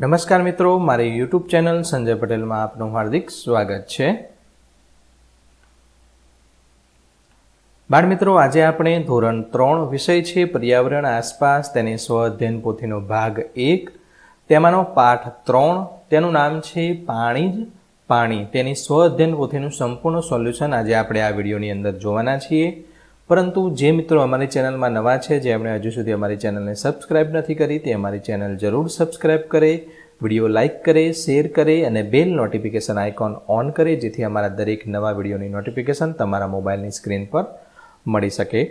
નમસ્કાર મિત્રો, મારી યુટ્યુબ ચેનલ સંજય પટેલમાં આપનું હાર્દિક સ્વાગત છે. બાળ મિત્રો આજે આપણે ધોરણ ત્રણ વિષય છે, પર્યાવરણ, આસપાસ, તેની સ્વ અધ્યયન પોથીનો ભાગ એક. તેમાંનો પાઠ ત્રણ, તેનું નામ છે પાણી જ પાણી. તેની સ્વ અધ્યયન પોથીનું સંપૂર્ણ સોલ્યુશન આજે આપણે આ વિડીયોની અંદર જોવાના છીએ. પરંતુ જે મિત્રો અમારી ચેનલમાં નવા છે જેમણે હજુ સુધી અમારી ચેનલને સબસ્ક્રાઇબ નથી કરી, તે અમારી ચેનલ જરૂર સબસ્ક્રાઇબ કરે, વીડિયો લાઇક કરે, શેર કરે અને બેલ નોટિફિકેશન આઇકોન ઓન કરે, જેથી અમારા દરેક નવા વિડીયોની નોટિફિકેશન તમારા મોબાઈલની સ્ક્રીન પર મળી શકે.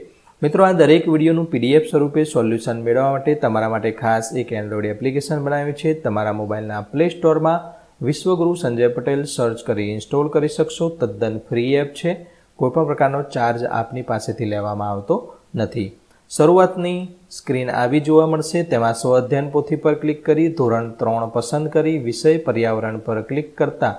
મિત્રો, આ દરેક વિડીયોનું પીડીએફ સ્વરૂપે સોલ્યુશન મેળવવા માટે તમારા માટે ખાસ એક એન્ડ્રોઇડ એપ્લિકેશન બનાવ્યું છે. તમારા મોબાઈલના પ્લે સ્ટોરમાં વિશ્વગુરુ સંજય પટેલ સર્ચ કરી ઇન્સ્ટોલ કરી શકશો. તદ્દન ફ્રી એપ છે. કોઈપણ પ્રકારનો ચાર્જ આપની પાસેથી લેવામાં આવતો નથી. શરૂઆતની સ્ક્રીન આવી જોવા મળશે. તેમાં સ્વ અધ્યયન પોથી પર ક્લિક કરી, ધોરણ ત્રણ પસંદ કરી, વિષય પર્યાવરણ પર ક્લિક કરતા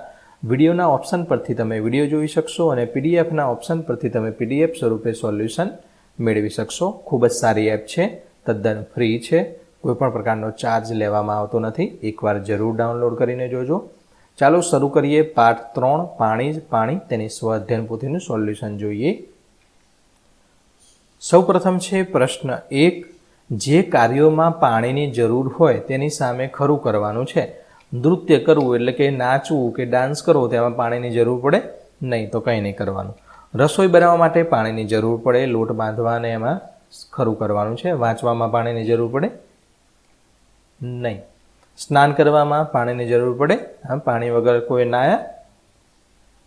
વિડીયોના ઓપ્શન પરથી તમે વીડિયો જોઈ શકશો અને પીડીએફના ઓપ્શન પરથી તમે પીડીએફ સ્વરૂપે સોલ્યુશન મેળવી શકશો. ખૂબ જ સારી એપ છે. તદ્દન ફ્રી છે. કોઈપણ પ્રકારનો ચાર્જ લેવામાં આવતો નથી. એકવાર જરૂર ડાઉનલોડ કરીને જોજો. ચાલો શરૂ કરીએ પાઠ ત્રણ, પાણી જ પાણી. તેની સ્વ પોથીનું સોલ્યુશન જોઈએ. સૌપ્રથમ છે પ્રશ્ન એક, જે કાર્યોમાં પાણીની જરૂર હોય તેની સામે ખરું કરવાનું છે. નૃત્ય કરવું એટલે કે નાચવું કે ડાન્સ કરવો તેમાં પાણીની જરૂર પડે? નહીં, તો કંઈ નહીં કરવાનું. રસોઈ બનાવવા માટે પાણીની જરૂર પડે, લોટ બાંધવાને એમાં ખરું કરવાનું છે. વાંચવામાં પાણીની જરૂર પડે? નહીં. સ્નાન કરવામાં પાણીની જરૂર પડે. આમ પાણી વગર કોઈ નાયા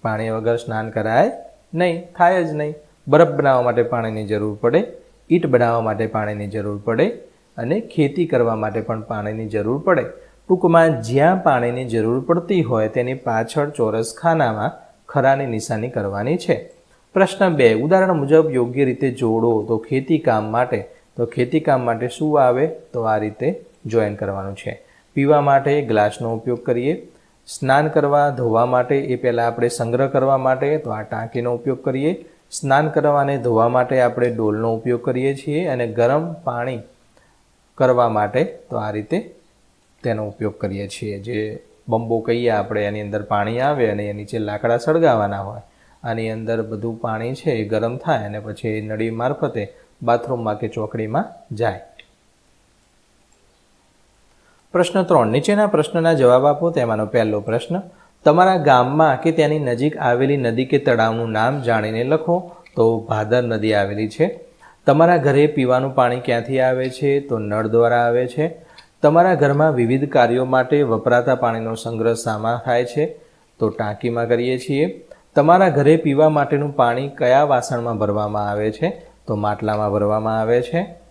પાણી વગર સ્નાન કરાય નહીં, થાય જ નહીં. બરફ બનાવવા માટે પાણીની જરૂર પડે, ઈંટ બનાવવા માટે પાણીની જરૂર પડે અને ખેતી કરવા માટે પણ પાણીની જરૂર પડે. ટૂંકમાં જ્યાં પાણીની જરૂર પડતી હોય તેની પાછળ ચોરસ ખાનામાં ખરાની નિશાની કરવાની છે. પ્રશ્ન બે, ઉદાહરણ મુજબ યોગ્ય રીતે જોડો તો ખેતી કામ માટે, તો ખેતી કામ માટે શું આવે? તો આ રીતે જોઈન કરવાનું છે. પીવા માટે ગ્લાસનો ઉપયોગ કરીએ. સ્નાન કરવા, ધોવા માટે એ પહેલાં આપણે સંગ્રહ કરવા માટે તો આ ટાંકીનો ઉપયોગ કરીએ. સ્નાન કરવા અને ધોવા માટે આપણે ડોલનો ઉપયોગ કરીએ છીએ અને ગરમ પાણી કરવા માટે તો આ રીતે તેનો ઉપયોગ કરીએ છીએ. જે બંબો કહીએ આપણે, એની અંદર પાણી આવે અને એ નીચે લાકડા સળગાવવાના હોય. આની અંદર બધું પાણી છે એ ગરમ થાય અને પછી નળી મારફતે બાથરૂમમાં કે ચોકડીમાં જાય. પ્રશ્ન ત્રણ. નીચેના પ્રશ્નના જવાબ આપો, તેમાંનો પહેલો પ્રશ્ન. તમારા ગામમાં કે તેની નજીક આવેલી નદી કે તળાવનું નામ જાણીને લખો. તો ભાદર નદી આવેલી છે. તમારા ઘરે પીવાનું પાણી ક્યાંથી આવે છે? તો નળ દ્વારા આવે છે. તમારા ઘરમાં વિવિધ કાર્યો માટે વપરાતા પાણીનો સંગ્રહ સામા થાય છે. તો ટાંકીમાં કરીએ છીએ. તમારા ઘરે પીવા માટેનું પાણી કયા વાસણમાં ભરવામાં આવે છે? તો માટલામાં ભરવામાં આવે છે.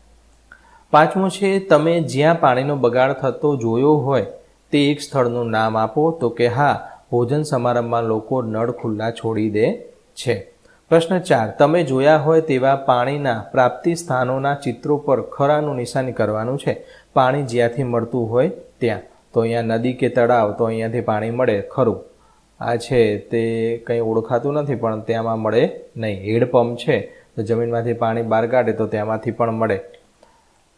પાંચમું છે, તમે જ્યાં પાણીનો બગાડ થતો જોયો હોય તે એક સ્થળનું નામ આપો તો કે હા, ભોજન સમારંભમાં લોકો નળ ખુલ્લા છોડી દે છે. પ્રશ્ન ચાર, તમે જોયા હોય તેવા પાણીના પ્રાપ્તિ સ્થાનોના ચિત્રો પર ખરાનું નિશાની કરવાનું છે. પાણી જ્યાંથી મળતું હોય ત્યાં. તો અહીંયા નદી કે તળાવ, તો અહીંયાથી પાણી મળે, ખરું. આ છે, તે કંઈ ઓળખાતું નથી, પણ ત્યાંમાં મળે નહીં. હેડપંપ છે, તો જમીનમાંથી પાણી બહાર કાઢે તો તેમાંથી પણ મળે.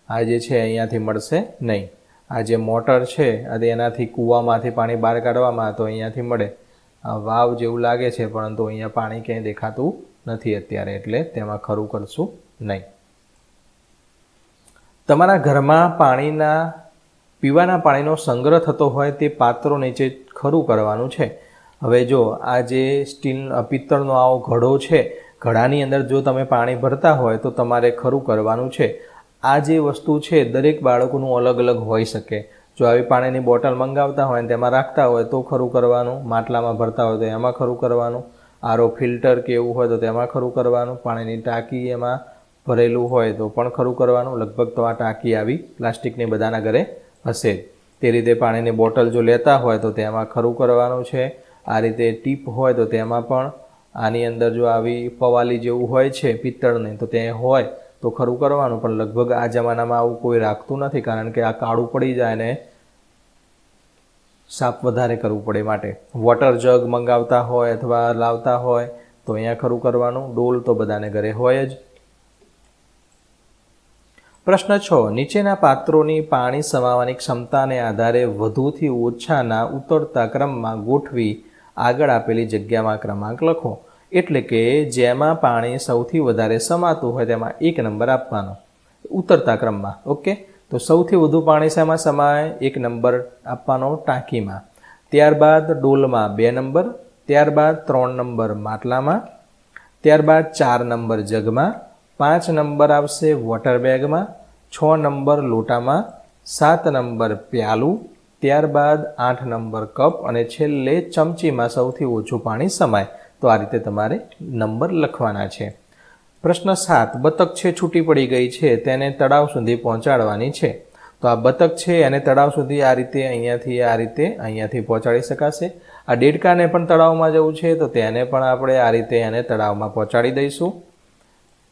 આ જે છે અહીંયાથી મળશે નહીં. આ જે મોટર છે અને એનાથી કૂવામાંથી પાણી બહાર કાઢવામાં તો અહીંયાથી મળે. વાવ જેવું લાગે છે, પરંતુ અહીંયા પાણી ક્યાંય દેખાતું નથી અત્યારે, એટલે તેમાં ખરું કરશું નહીં. તમારા ઘરમાં પાણીના, પીવાના પાણીનો સંગ્રહ થતો હોય તે પાત્રો નીચે ખરું કરવાનું છે. હવે જો આ જે સ્ટીલ પિત્તળનો આવો ઘડો છે, ઘડાની અંદર જો તમે પાણી ભરતા હોય તો તમારે ખરું કરવાનું છે. આ જે વસ્તુ છે, દરેક બાળકોનું અલગ અલગ હોઈ શકે. જો આવી પાણીની બોટલ મંગાવતા હોય ને તેમાં રાખતા હોય તો ખરું કરવાનું. માટલામાં ભરતા હોય તો એમાં ખરું કરવાનું. આરો ફિલ્ટર કે એવું હોય તો તેમાં ખરું કરવાનું. પાણીની ટાંકી એમાં ભરેલું હોય તો પણ ખરું કરવાનું. લગભગ તો આ ટાંકી આવી પ્લાસ્ટિકની બધાના ઘરે હશે. તે રીતે પાણીની બોટલ જો લેતા હોય તો તેમાં ખરું કરવાનું છે. આ રીતે ટીપ હોય તો તેમાં પણ આની અંદર જો આવી પવાલી જેવું હોય છે, પિત્તળની, તો તે હોય. તો ખરું કરવાનું, પણ લગભગ આ જમાનામાં આવું કોઈ રાખતું નથી, કારણ કે આ કાળું પડી જાય ને સાફ વધારે કરવું પડે માટે. વોટર જગ મંગાવતા હોય અથવા લાવતા હોય, તો અહીંયા ખરું કરવાનું. ડોલ તો બધાને ઘરે હોય જ. પ્રશ્ન છ. નીચેના પાત્રોની પાણી સમાવવાની ક્ષમતાને આધારે વધુથી ઓછાના ઉતરતા ક્રમમાં ગોઠવી આગળ આપેલી જગ્યામાં ક્રમાંક લખો. એટલે કે જેમાં પાણી સૌથી વધારે સમાતું હોય તેમાં એક નંબર આપવાનો. ઉતરતા ક્રમમાં, ઓકે? તો સૌથી વધુ પાણી શેમાં સમાય? એક નંબર આપવાનો ટાંકીમાં. ત્યારબાદ ડોલમાં બે નંબર, ત્યારબાદ ત્રણ નંબર માટલામાં, ત્યારબાદ ચાર નંબર જગમાં, પાંચ નંબર આવશે વોટર બેગમાં, છ નંબર લોટામાં, સાત નંબર પ્યાલું, ત્યારબાદ આઠ નંબર કપ અને છેલ્લે ચમચીમાં સૌથી ઓછું પાણી સમાય. તો આ રીતે તમારે નંબર લખવાના છે. પ્રશ્ન સાત, બતક છે છૂટી પડી ગઈ છે, તેને તળાવ સુધી પહોંચાડવાની છે. તો આ બતક છે, એને તળાવ સુધી આ રીતે અહીંયાથી, આ રીતે અહીંયાથી પહોંચાડી શકાશે. આ દેડકાને પણ તળાવમાં જવું છે, તો તેને પણ આપણે આ રીતે એને તળાવમાં પહોંચાડી દઈશું.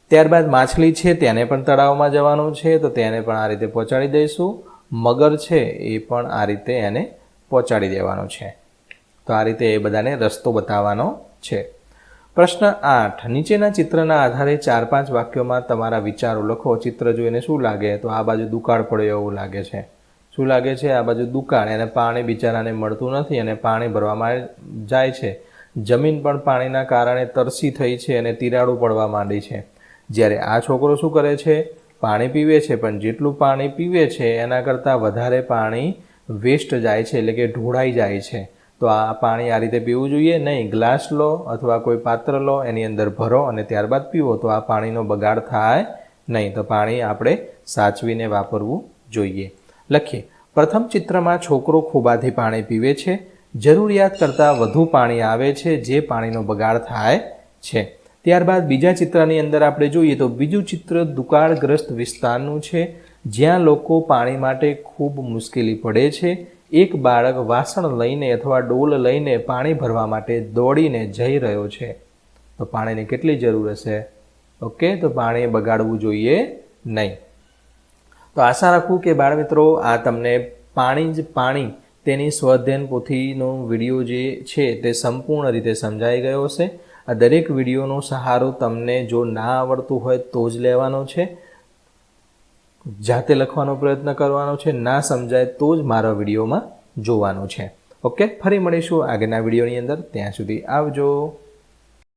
ત્યારબાદ માછલી છે, તેને પણ તળાવમાં જવાનું છે, તો તેને પણ આ રીતે પહોંચાડી દઈશું. મગર છે, એ પણ આ રીતે એને પહોંચાડી દેવાનો છે. તો આ રીતે એ બધાને રસ્તો બતાવવાનો છે. પ્રશ્ન આઠ. નીચેના ચિત્રના આધારે ચાર પાંચ વાક્યોમાં તમારા વિચારો લખો. ચિત્ર જોઈને શું લાગે? તો આ બાજુ દુકાળ પડ્યો એવું લાગે છે. શું લાગે છે? આ બાજુ દુકાળ. એને પાણી બિચારાને મળતું નથી અને પાણી ભરવામાં જાય છે. જમીન પણ પાણીના કારણે તરસી થઈ છે અને તિરાડો પડવા માંડી છે. જ્યારે આ છોકરો શું કરે છે? પાણી પીવે છે, પણ જેટલું પાણી પીવે છે, એના કરતાં વધારે પાણી વેસ્ટ જાય છે, એટલે કે ઢોળાઈ જાય છે. તો આ પાણી આ રીતે પીવું જોઈએ. નહીં, ગ્લાસ લો અથવા કોઈ પાત્ર લો, એની અંદર ભરો અને ત્યારબાદ પીવો. તો આ પાણીનો બગાડ થાય નહીં. તો પાણી આપણે સાચવીને વાપરવું જોઈએ. લખીએ. પ્રથમ ચિત્રમાં છોકરો ખોબાથી પાણી પીવે છે. જરૂરિયાત કરતાં વધુ પાણી આવે છે, જે પાણીનો બગાડ થાય છે. ત્યારબાદ બીજા ચિત્રની અંદર આપણે જોઈએ તો બીજું ચિત્ર દુકાળગ્રસ્ત વિસ્તારનું છે, જ્યાં લોકો પાણી માટે ખૂબ મુશ્કેલી પડે છે. એક બાળક વાસણ લઈને અથવા ડોલ લઈને પાણી ભરવા માટે દોડીને જઈ રહ્યો છે. તો પાણીની કેટલી જરૂર હશે? ઓકે, તો પાણી બગાડવું જોઈએ નહીં. તો આશા રાખું કે બાળ મિત્રો, આ તમને પાણી જ પાણી તેની સ્વધ્યન પોથીનો વીડિયો જે છે તે સંપૂર્ણ રીતે સમજાઈ ગયો હશે. આ દરેક વિડીયોનો સહારો તમને જો ના આવડતું હોય તો જ લેવાનો છે. જાતે લખવાનો પ્રયત્ન કરવાનો છે, ના સમજાય તો જ મારા વિડીયોમાં જોવાનું છે. ઓકે ફરી મળીશું આગળના વિડીયોની અંદર. ત્યાં સુધી આવજો.